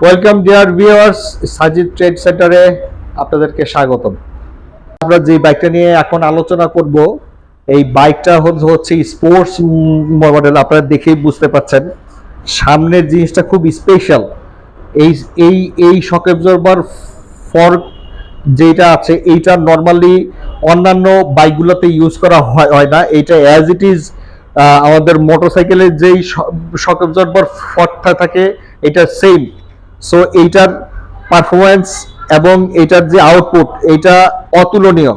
Welcome dear viewers Sajid trade সেন্টারে আপনাদেরকে স্বাগতম। আমরা যে বাইকটা নিয়ে এখন আলোচনা করব, এই বাইকটা হচ্ছে- স্পোর্টস মডেল আপনারা দেখেই বুঝতে পাচ্ছেন। সামনের জিনিসটা খুব স্পেশাল এই এই এই শক অ্যাবজর্বার যেটা আছে, এইটা নর্মালি অন্যান্য বাইকগুলোতে ইউজ করা হয় হয় না। এটা অ্যাজ ইট ইজ আমাদের মোটরসাইকেলের যেই শক অ্যাবজর্বার ফর্কটা থাকে, এটা সেম সো এইটার পারফরমেন্স এবং এটার যে আউটপুট এটা অতুলনীয়।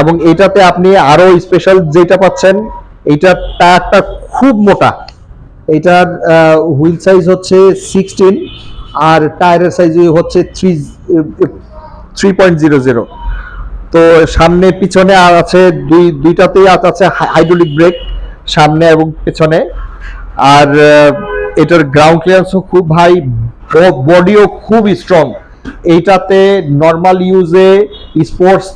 এবং এটাতে আপনি আরও স্পেশাল যেটা পাচ্ছেন এইটার টায়ারটা খুব মোটা। এটার হুইল সাইজ হচ্ছে সিক্সটিন আর টায়ারের সাইজ হচ্ছে three three point zero zero তো সামনে পিছনে আর আছে দুই, দুইটাতেই আছে হাইড্রোলিক ব্রেক সামনে এবং পেছনে। আর এটার গ্রাউন্ড ক্লিয়ারেন্সও খুব হাই বডিও খুব স্ট্রং এইটাতে নর্মাল ইউজে স্পোর্টস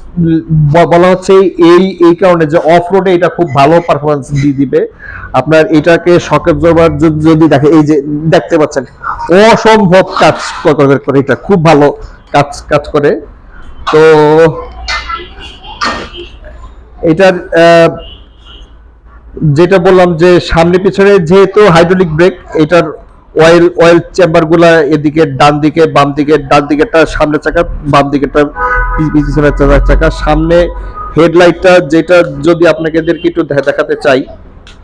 বলা হচ্ছে এই এই কারণে যে অফ রোডে এটা খুব ভালো পারফরমেন্স দিয়ে দিবে। আপনার এটাকে শক অ্যাবজর্বার যদি দেখে, এই যে দেখতে পাচ্ছেন, অসম্ভব কাজ করে এটা, খুব ভালো কাজ কাজ করে। তো, এটার যেটা বললাম যে সামনে পিছনে যেহেতু হাইড্রোলিক ব্রেক এটার অয়েল অয়েল চেম্বারগুলা এদিকে ডান দিকে, বাম দিকে, ডান দিকেরটা সামনে চাকা, বাম দিকেরটা পিছনের চাকা। সামনে হেডলাইটটা যেটা যদি আপনাকে এদেরকে একটু দেখাতে চাই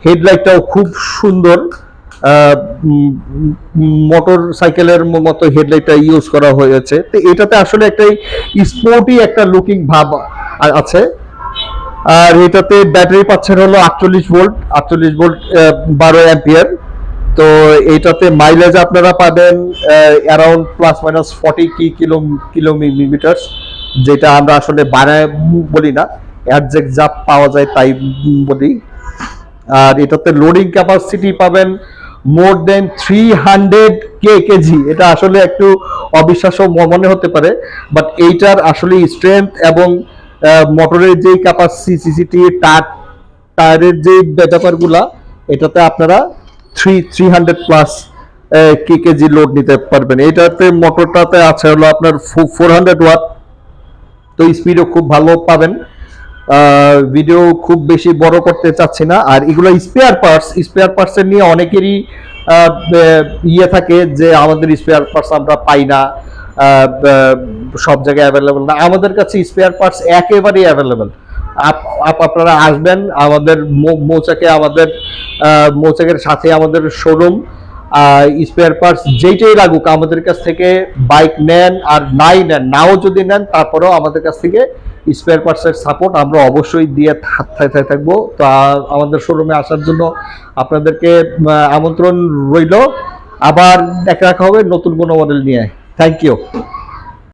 হেডলাইটটাও খুব সুন্দর। মোটর সাইকেলের মতো হেডলাইটটা ইউজ করা হয়েছে। তো এটাতে আসলে একটা স্পোর্টি একটা লুকিং ভাব আছে। আর এটাতে ব্যাটারি পাচ্ছেন হলো আটচল্লিশ ভোল্ট আটচল্লিশ ভোল্ট বারো অ্যাম্পিয়ার। তো এইটাতে মাইলেজ আপনারা পাবেন অ্যারাউন্ড প্লাস মাইনাস ফর্টি কি কিলো কিলোমিটার যেটা আমরা আসলে বানায় বলি না। অ্যাডজেক্ট যা পাওয়া যায় তাই বলি। আর এটাতে লোডিং ক্যাপাসিটি পাবেন more than three hundred K KG এটা আসলে একটু অবিশ্বাস্য মনে হতে পারে বাট এইটার আসলে স্ট্রেংথ এবং মোটরের যে ক্যাপাসিটি টায়ারের যে ব্যাপারগুলা এটাতে আপনারা three three hundred plus K KG load নিতে পারবেন। এটাতে, মোটরটাতে আছে হলো আপনার ফোর হান্ড্রেড ওয়াট তো স্পিডও খুব ভালো পাবেন। ভিডিও খুব বেশি বড় করতে চাচ্ছি না। আর এগুলো স্পেয়ার পার্টস স্পেয়ার পার্টস নিয়ে অনেকেরই ইয়ে থাকে যে আমাদের স্পেয়ার পার্টস আমরা পাই না। সব জায়গায় অ্যাভেলেবেল না। আমাদের কাছে স্পেয়ার পার্টস একেবারেই অ্যাভেলেবেল আপনারা আসবেন, আমাদের মৌচাকে আমাদের মৌচাকের সাথে আমাদের শোরুম স্পেয়ার পার্টস যেইটাই লাগুক, আমাদের কাছ থেকে বাইক নেন আর নাই নেন, নাও যদি নেন, তারপরেও আমাদের কাছ থেকে স্পেয়ার পার্টসের সাপোর্ট আমরা অবশ্যই দিয়ে থাকব। তো, আমাদের শোরুমে আসার জন্য আপনাদেরকে আমন্ত্রণ রইল। আবার দেখা রাখা হবে নতুন কোনো মডেল নিয়ে। Thank you.